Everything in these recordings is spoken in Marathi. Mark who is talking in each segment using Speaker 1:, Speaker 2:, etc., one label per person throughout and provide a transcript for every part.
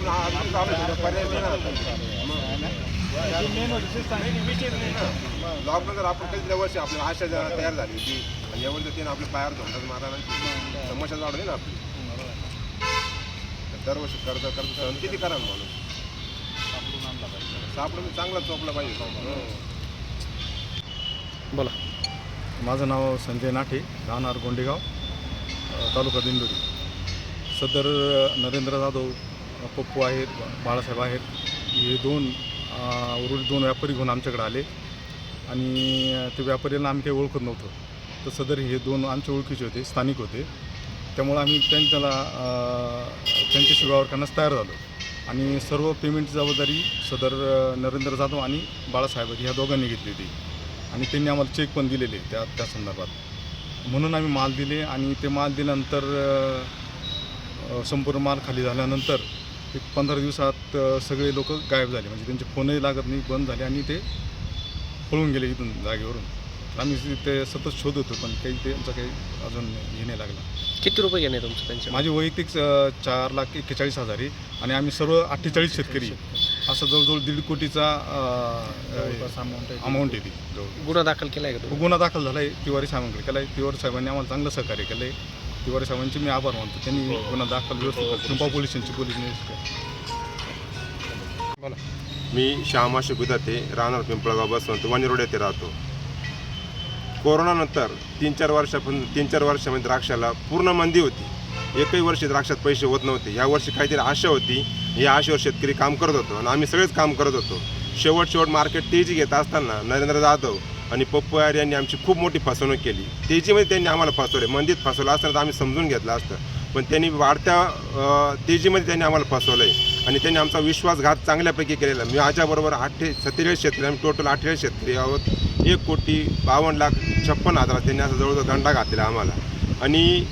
Speaker 1: पर्याय लॉकडाऊन जर आपण कधी वर्षी आपल्याला आशा जरा तयार झाली होती आणि एवढं तर त्यानं आपल्या पायावर धोंडाच मारा नाही. समस्या वाढली ना आपली. दरवर्षी कर्ज कर्ज सहन किती करा ना माणूस? सापडून चांगला चोपला पाहिजे हो.
Speaker 2: बोला.
Speaker 3: माझं नाव संजय नाठे राहणार गोंडेगाव तालुका दिंडोरी. सदर नरेंद्र जाधव पप्पू आहेत बाळासाहेब आहेत. हे दोन अ, दोन व्यापारी घेऊन आमच्याकडे आले. आणि ते व्यापाऱ्यांना आम्ही काही ओळखत नव्हतं. तर सदर हे दोन आमच्या ओळखीचे होते स्थानिक होते. त्यामुळं आम्ही त्यांच्याला त्यांच्याशी व्यवहार करण्यास तयार झालो. आणि सर्व पेमेंटची जबाबदारी सदर नरेंद्र जाधव आणि बाळासाहेब ह्या दोघांनी घेतली होती. आणि त्यांनी आम्हाला चेक पण दिलेले त्या त्या संदर्भात. म्हणून आम्ही माल दिले आणि ते माल दिल्यानंतर संपूर्ण माल खाली झाल्यानंतर एक पंधरा दिवसात सगळे लोक गायब झाले. म्हणजे त्यांचे फोनही लागत नाही बंद झाले आणि ते पळून गेले इथून जागेवरून. आम्ही ते सतत शोध होतो पण काही त्यांचा काही अजून हे नाही लागला.
Speaker 2: किती रुपये घेणे तुमचं त्यांच्या
Speaker 3: माझे वैयक्तिक चार लाख एक्केचाळीस हजार आहे आणि आम्ही सर्व अठ्ठेचाळीस शेतकरी. असं जवळजवळ दीड कोटीचा अमाऊंट येते
Speaker 2: गुन्हा दाखल केला आहे
Speaker 3: गुन्हा दाखल झाला आहे तिवारी साहेबांकडे केला आहे तिवारी साहेबांनी आम्हाला चांगलं सहकार्य केलं आहे तिवारी साहेबांचे मी आभार मानतो. त्यांनी गुन्हा दाखल व्यवस्थित पिंपा पोलीस स्टेशनचे पोलीस
Speaker 2: बोला.
Speaker 1: मी श्यामा शिकुदाते राहणार पिंपळगाव बसवंत वनी रोड येथे राहतो. कोरोनानंतर तीन चार वर्षापासून तीन चार वर्षामध्ये द्राक्षाला पूर्ण मंदी होती. एकही वर्षी द्राक्षात पैसे होत नव्हते. या वर्षी काहीतरी आशा होती. या आशेवर शेतकरी काम करत होतो आणि आम्ही सगळेच काम करत होतो. शेवट शेवट मार्केट तेजी घेत असताना नरेंद्र जाधव आणि पप्पू यांनी आमची खूप मोठी फसवणूक केली. तेजीमध्ये त्यांनी आम्हाला फसवले. मंदीत फसवलं असताना तर आम्ही समजून घेतलं असतं. पण त्यांनी वाढत्या तेजीमध्ये त्यांनी आम्हाला फसवलं आहे आणि त्यांनी आमचा विश्वासघात चांगल्यापैकी केलेला. मी माझ्याबरोबर अठ्ठे सत्तेचाळीस शेतकरी आम्ही टोटल अठ्ठेचाळीस शेतकरी आहोत. एक कोटी बावन्न लाख छप्पन हजार त्यांनी असं जवळजवळ दंडा घातलेला आम्हाला. आणि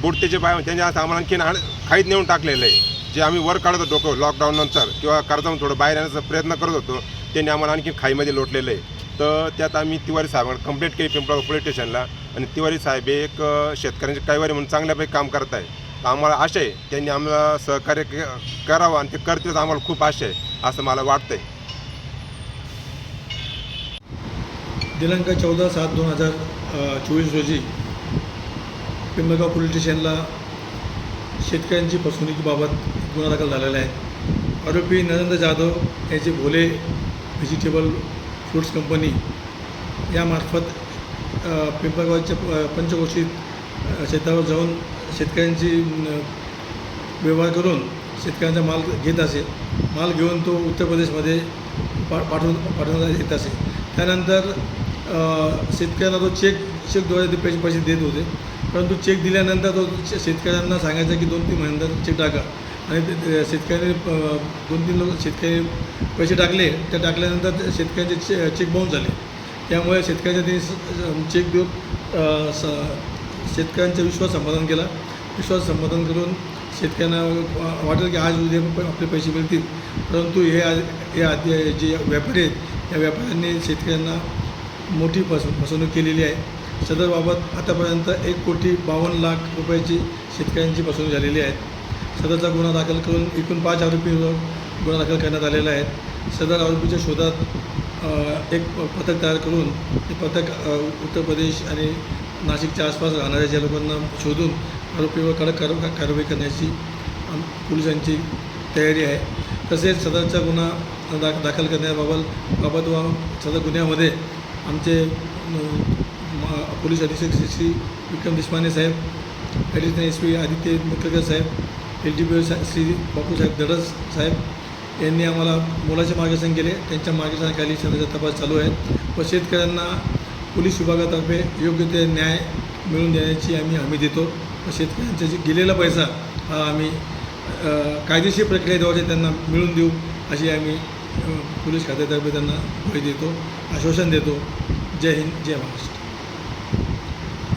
Speaker 1: बुडतेचे पाय त्यांनी असं आम्हाला आणखीन खाईत नेऊन टाकलेलं आहे. जे आम्ही वर काढत होतो डोकं लॉकडाऊन किंवा कर्जाऊन थोडं बाहेर येण्याचा प्रयत्न करत होतो त्यांनी आम्हाला आणखी खाईमध्ये लोटलेलं आहे. तर त्यात आम्ही तिवारी साहेबांना कंप्लेंट केली पिंपळगाव पोलीस स्टेशनला आणि तिवारी साहेब हे एक शेतकऱ्यांचे कैवारी म्हणून चांगल्यापैकी काम करत आहे. तर आम्हाला आशा आहे त्यांनी आम्हाला सहकार्य करावं आणि ते करतील आम्हाला खूप आशा आहे असं मला वाटतंय.
Speaker 4: दिनांक चौदा सात दोन हजार चोवीस रोजी पिंपळगाव पोलीस स्टेशनला शेतकऱ्यांची फसवणुकीबाबत गुन्हा दाखल झालेला आहे. आरोपी नरेंद्र जाधव यांचे भोले व्हेजिटेबल फ्रूट्स कंपनी यामार्फत पिंपळगावच्या प- पंचकोशीत शेतावर जाऊन शेतकऱ्यांची व्यवहार करून शेतकऱ्यांचा माल घेत असे. माल घेऊन तो उत्तर प्रदेशमध्ये पा पाठवून पाठवण्यात येत असे. त्यानंतर शेतकऱ्यांना तो चेक चेकद्वारे ते पैसे पैसे देत होते. परंतु चेक दिल्यानंतर तो शेतकऱ्यांना सांगायचा की दोन तीन महिन्यानंतर चेक टाका. आणि ते- शेतकऱ्यांनी दोन तीन लोक शेतकरी पैसे टाकले त्या टाकल्यानंतर ते शेतकऱ्यांचे चे चेक बाउन्स झाले. त्यामुळे शेतकऱ्याच्या त्यांनी चेक देऊन स- शेतकऱ्यांचा विश्वास संपादन केला. विश्वास संपादन करून शेतकऱ्यांना वाटेल की आज उद्या आपले पैसे मिळतील. परंतु हे आ- हे आधी जे व्यापारी आहेत या व्यापाऱ्यांनी शेतकऱ्यांना मोठी फस फसवणूक केलेली आहे. सदरबाबत आतापर्यंत एक कोटी बावन्न लाख रुपयाची शेतकऱ्यांची फसवणूक झालेली आहे. सदरचा गुन्हा दाखल करून एकूण पाच आरोपींवर गुन्हा दाखल करण्यात आलेला आहे. सदर आरोपीच्या शोधात एक पथक तयार करून ते पथक उत्तर प्रदेश आणि नाशिकच्या आसपास राहणाऱ्या ज्या लोकांना शोधून आरोपीवर कडक कार कारवाई करण्याची पोलिसांची तयारी आहे. तसेच सदरचा गुन्हा दा दाखल करण्याबाबत बाबत व सदर गुन्ह्यामध्ये आमचे पोलीस अधीक्षक श्री श्री विक्रम देशमाने साहेब additional S P Aditya Mukharkar साहेब L D P Shri Bapusaheb Dadas साहेब यांनी आम्हाला मोलाचे मार्गदर्शन केले. त्यांच्या मार्गदर्शनाखाली सध्याचा तपास चालू आहे. व शेतकऱ्यांना पोलीस विभागातर्फे योग्य ते न्याय मिळवून देण्याची आम्ही हमी देतो. व शेतकऱ्यांचा जे गेलेला पैसा हा आम्ही कायदेशीर प्रक्रियेद्वारे त्यांना मिळून देऊ अशी आम्ही पोलीस खात्यातर्फे त्यांना भय देतो आश्वासन देतो. जय हिंद जय महाराष्ट्र.